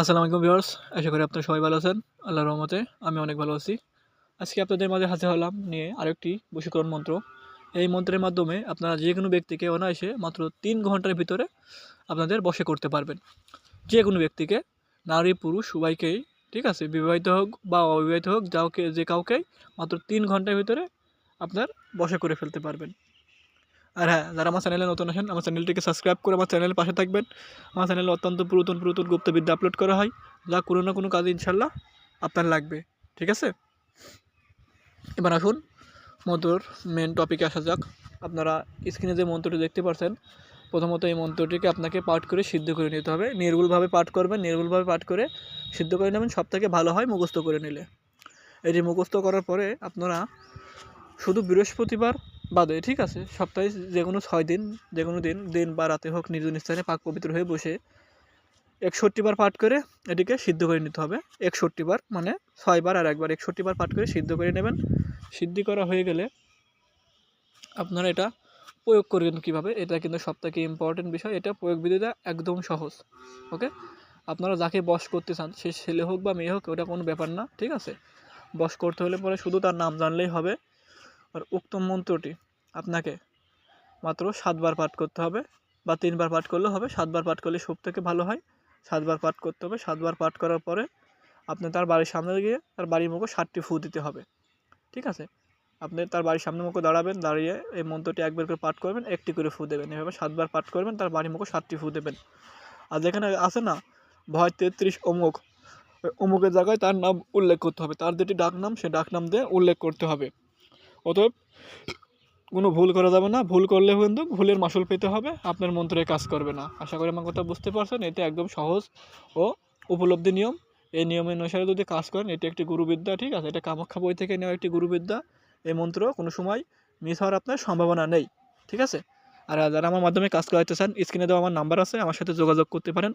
আসসালামু আলাইকুম ভিউয়ার্স, আশা করি আপনারা সবাই ভালো আছেন। আল্লাহর রহমতে আমি অনেক ভালো আছি। আজকে আপনাদের মাঝে হাজির হলাম নিয়ে আরেকটি বশীকরণ মন্ত্র। এই মন্ত্রের মাধ্যমে আপনারা যে কোনো ব্যক্তিকে অনায়াসে মাত্র তিন ঘণ্টার ভিতরে আপনাদের বশে করতে পারবেন। যে কোনো ব্যক্তিকে, নারী, পুরুষ, সবাইকেই, ঠিক আছে, বিবাহিত হোক বা অবিবাহিত হোক, যাওকে যে কাউকেই মাত্র তিন ঘণ্টার ভিতরে আপনার বশে করে ফেলতে পারবেন। আর হ্যাঁ যারা আমার চ্যানেলে নতুন আসেন আমার চ্যানেলটিকে সাবস্ক্রাইব করে আমার চ্যানেলের পাশে থাকবেন। আমার চ্যানেলে অত্যন্ত পুরাতন পুরাতন গুপ্তবিদ্যা আপলোড করা হয়, যা কোনো না কোনো কাজে ইনশাল্লাহ আপনার লাগবে। ঠিক আছে? এবার আসুন, মন্ত্রর মেন টপিকে আসা যাক। আপনারা স্ক্রিনে যে মন্ত্রটি দেখতে পাচ্ছেন প্রথমত এই মন্ত্রটিকে আপনাকে পাঠ করে সিদ্ধ করে নিতে হবে। নির্ভুলভাবে পাঠ করবেন, নির্ভুলভাবে পাঠ করে সিদ্ধ করে নেবেন সব থেকে ভালো হয় মুখস্থ করে নিলে। এটি মুখস্থ করার পরে আপনারা শুধু বৃহস্পতিবার বাদে ঠিক আছে, সপ্তাহে যে কোনো ছয় দিন যে কোনো দিন দিন বা রাতে হোক নিজ স্থানে পাক পবিত্র হয়ে বসে একষট্টি বার পাঠ করে এটিকে সিদ্ধ করে নিতে হবে। একষট্টি বার মানে ছয়বার আর একবার একষট্টি বার পাঠ করে সিদ্ধ করে নেবেন। সিদ্ধি করা হয়ে গেলে আপনারা এটা প্রয়োগ করবেন কীভাবে? এটা কিন্তু সবথেকে ইম্পর্টেন্ট বিষয়। এটা প্রয়োগ বিধিটা একদম সহজ, ওকে? আপনারা যাকে বস করতে চান, সে ছেলে হোক বা মেয়ে হোক, ওটা কোনো ব্যাপার না, ঠিক আছে? বশ করতে হলে পরে শুধু তার নাম জানলেই হবে। আর উক্ত মন্ত্রটি আপনাকে মাত্র সাতবার পাঠ করতে হবে বা তিনবার পাঠ করলেও হবে। সাতবার পাঠ করলে সব থেকে ভালো হয়। সাতবার পাঠ করতে হবে। সাতবার পাঠ করার পরে আপনি তার বাড়ির সামনে গিয়ে তার বাড়ির মুখে ষাটটি ফু দিতে হবে। ঠিক আছে? আপনি তার বাড়ির সামনে মুখে দাঁড়াবেন, দাঁড়িয়ে এই মন্ত্রটি একবার করে পাঠ করবেন, একটি করে ফু দেবেন। এভাবে সাতবার পাঠ করবেন, তার বাড়ির মুখে ষাটটি ফু দেবেন। আর যেখানে আছে না, ভয় তেত্রিশ অমুক অমুকের জায়গায় তার নাম উল্লেখ করতে হবে। তার যেটি ডাক নাম সে ডাক নাম দিয়ে উল্লেখ করতে হবে। অতএব কোনো ভুল করা যাবে না। ভুল করলে কিন্তু ভুলের মাসুল পেতে হবে, আপনার মন্ত্রে কাজ করবে না। আশা করি আমার কথা বুঝতে পারছেন, এতে একদম সহজ ও উপলব্ধি নিয়ম। এই নিয়মের অনুসারে যদি কাজ করেন, এটি একটি গুরুবিদ্যা, ঠিক আছে? এটা কামাখ্যা বই থেকে নেওয়া একটি গুরুবিদ্যা। এই মন্ত্র কোনো সময় মিস হওয়ার আপনার সম্ভাবনা নেই, ঠিক আছে? আর যারা আমার মাধ্যমে কাজ করাতে চান স্ক্রিনে দেওয়া আমার নাম্বার আছে, আমার সাথে যোগাযোগ করতে পারেন।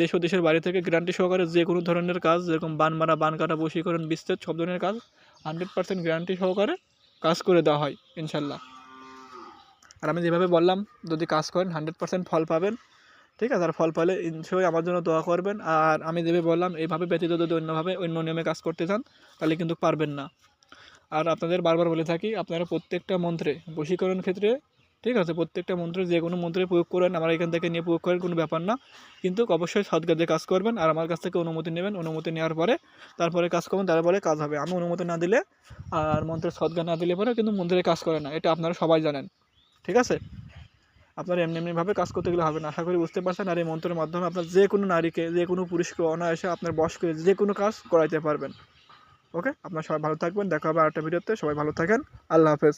দেশ ও দেশের বাইরে থেকে গ্যারান্টি সহকারে যে কোনো ধরনের কাজ, যেরকম বান মারা বান কাটা বশীকরণ বিস্তার সব ধরনের কাজ হান্ড্রেড পার্সেন্ট গ্যারান্টি সহকারে কাজ করে দেওয়া হয়, ইনশাল্লাহ। আর আমি যেভাবে বললাম, যদি কাজ করেন হান্ড্রেড পারসেন্ট ফল পাবেন, ঠিক আছে? আর ফল পেলে নিশ্চয়ই আমার জন্য দোয়া করবেন। আর আমি যেভাবে বললাম, এইভাবে ব্যতীত যদি অন্যভাবে অন্য নিয়মে কাজ করতে চান, তাহলে কিন্তু পারবেন না। আর আপনাদের বারবার বলে থাকি, আপনারা প্রত্যেকটা মন্ত্রে, বশীকরণ ক্ষেত্রে ঠিক আছে? প্রত্যেকটা মন্ত্রে যে কোনো মন্ত্রে প্রয়োগ করেন, আমার এখান থেকে নিয়ে প্রয়োগ করেন, কোনো ব্যাপার না। কিন্তু অবশ্যই সৎ কাজে কাজ করবেন আর আমার কাছ থেকে অনুমতি নেবেন। অনুমতি নেওয়ার পরে তারপরে কাজ করবেন, তারপরে কাজ হবে। আমি অনুমতি না দিলে আর মন্ত্রের সদ্গা না দিলে পরে কিন্তু মন্ত্রে কাজ করে না। এটা আপনারা সবাই জানেন। ঠিক আছে? আপনার এমনি এমনিভাবে কাজ করতে গেলে হবে না। আশা করি বুঝতে পারছেন। আর এই মন্ত্রের মাধ্যমে আপনার যে কোনো নারীকে, যে কোনো পুরুষকে অনায়াসে আপনার বয়স্কে যে কোনো কাজ করাইতে পারবেন। ওকে? আপনার সবাই ভালো থাকবেন। দেখা হবে আরেকটা ভিডিওতে। সবাই ভালো থাকেন। আল্লাহ হাফেজ।